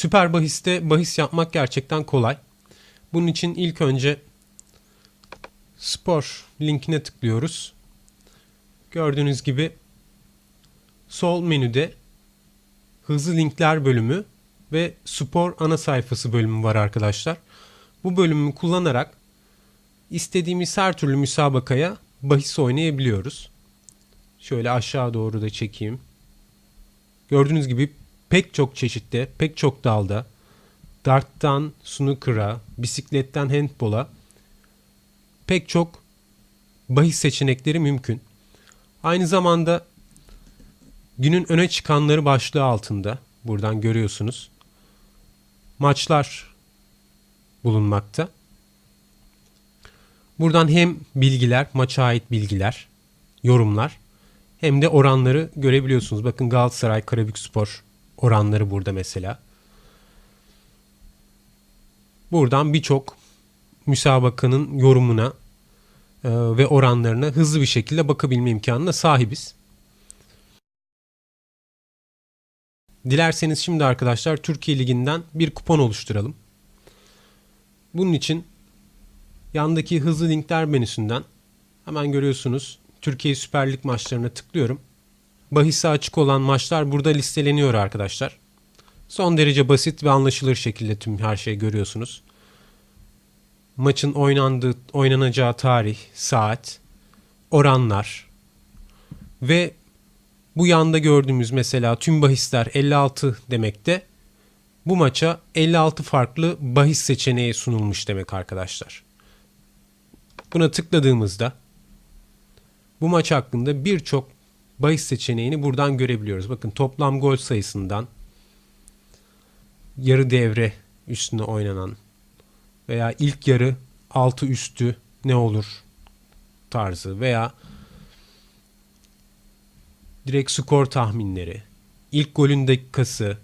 Süper bahiste bahis yapmak gerçekten kolay. Bunun için ilk önce spor linkine tıklıyoruz. Gördüğünüz gibi sol menüde hızlı linkler bölümü ve spor ana sayfası bölümü var arkadaşlar. Bu bölümü kullanarak istediğimiz her türlü müsabakaya bahis oynayabiliyoruz. Şöyle aşağı doğru da çekeyim. Gördüğünüz gibi pek çok çeşitte, pek çok dalda darttan snooker'a, bisikletten handbola pek çok bahis seçenekleri mümkün. Aynı zamanda günün öne çıkanları başlığı altında buradan görüyorsunuz. Maçlar bulunmakta. Buradan hem bilgiler, maça ait bilgiler, yorumlar hem de oranları görebiliyorsunuz. Bakın Galatasaray Karabükspor oranları burada mesela. Buradan birçok müsabakanın yorumuna e, ve oranlarına hızlı bir şekilde bakabilme imkanına sahibiz. Dilerseniz şimdi arkadaşlar Türkiye Ligi'nden bir kupon oluşturalım. Bunun için yandaki hızlı linkler menüsünden hemen görüyorsunuz Türkiye Süper Lig maçlarına tıklıyorum. Bahisi açık olan maçlar burada listeleniyor arkadaşlar. Son derece basit ve anlaşılır şekilde tüm her şeyi görüyorsunuz. Maçın oynandığı, oynanacağı tarih, saat, oranlar ve bu yanda gördüğümüz mesela tüm bahisler 56 demekte. Bu maça 56 farklı bahis seçeneği sunulmuş demek arkadaşlar. Buna tıkladığımızda bu maç hakkında birçok bahis seçeneğini buradan görebiliyoruz. Bakın toplam gol sayısından yarı devre üstüne oynanan veya ilk yarı altı üstü ne olur tarzı veya direkt skor tahminleri, ilk golün dakikası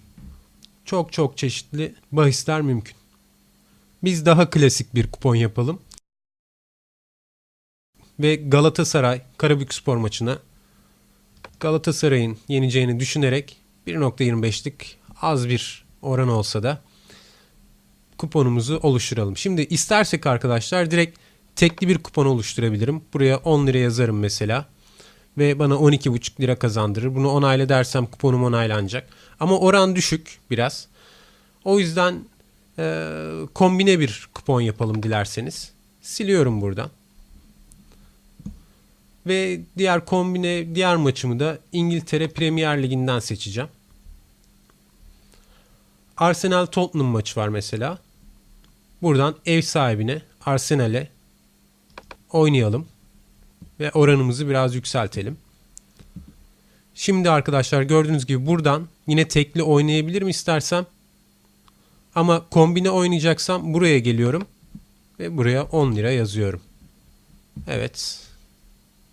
çok çok çeşitli bahisler mümkün. Biz daha klasik bir kupon yapalım. Ve Galatasaray Karabükspor maçına Galatasaray'ın yeneceğini düşünerek 1.25'lik az bir oran olsa da kuponumuzu oluşturalım. Şimdi istersek arkadaşlar direkt tekli bir kupon oluşturabilirim. Buraya 10 lira yazarım mesela. Ve bana 12,5 lira kazandırır. Bunu onayla dersem kuponum onaylanacak. Ama oran düşük biraz. O yüzden e, kombine bir kupon yapalım dilerseniz. Siliyorum buradan. Ve diğer kombine diğer maçımı da İngiltere Premier Ligi'nden seçeceğim. Arsenal Tottenham maçı var mesela. Buradan ev sahibine Arsenal'e oynayalım ve oranımızı biraz yükseltelim. Şimdi arkadaşlar gördüğünüz gibi buradan yine tekli oynayabilirim istersem. Ama kombine oynayacaksam buraya geliyorum ve buraya 10 lira yazıyorum. Evet.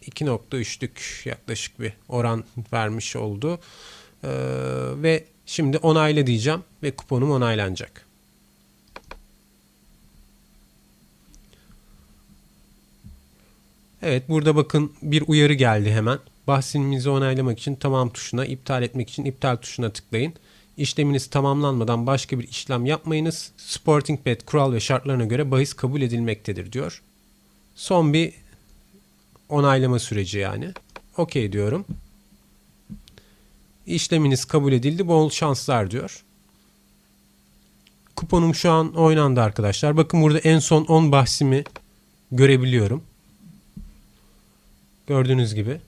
2.3'lük yaklaşık bir oran vermiş oldu. Ee, ve şimdi onayla diyeceğim ve kuponum onaylanacak. Evet burada bakın bir uyarı geldi hemen. Bahsimizi onaylamak için tamam tuşuna, iptal etmek için iptal tuşuna tıklayın. İşleminiz tamamlanmadan başka bir işlem yapmayınız. Sporting Bet kural ve şartlarına göre bahis kabul edilmektedir diyor. Son bir onaylama süreci yani. Okey diyorum. İşleminiz kabul edildi. Bol şanslar diyor. Kuponum şu an oynandı arkadaşlar. Bakın burada en son 10 bahsimi görebiliyorum. Gördüğünüz gibi.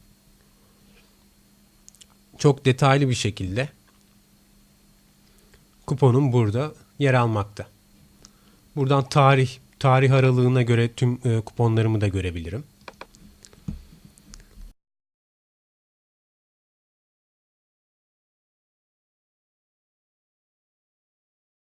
Çok detaylı bir şekilde kuponum burada yer almakta. Buradan tarih tarih aralığına göre tüm e, kuponlarımı da görebilirim.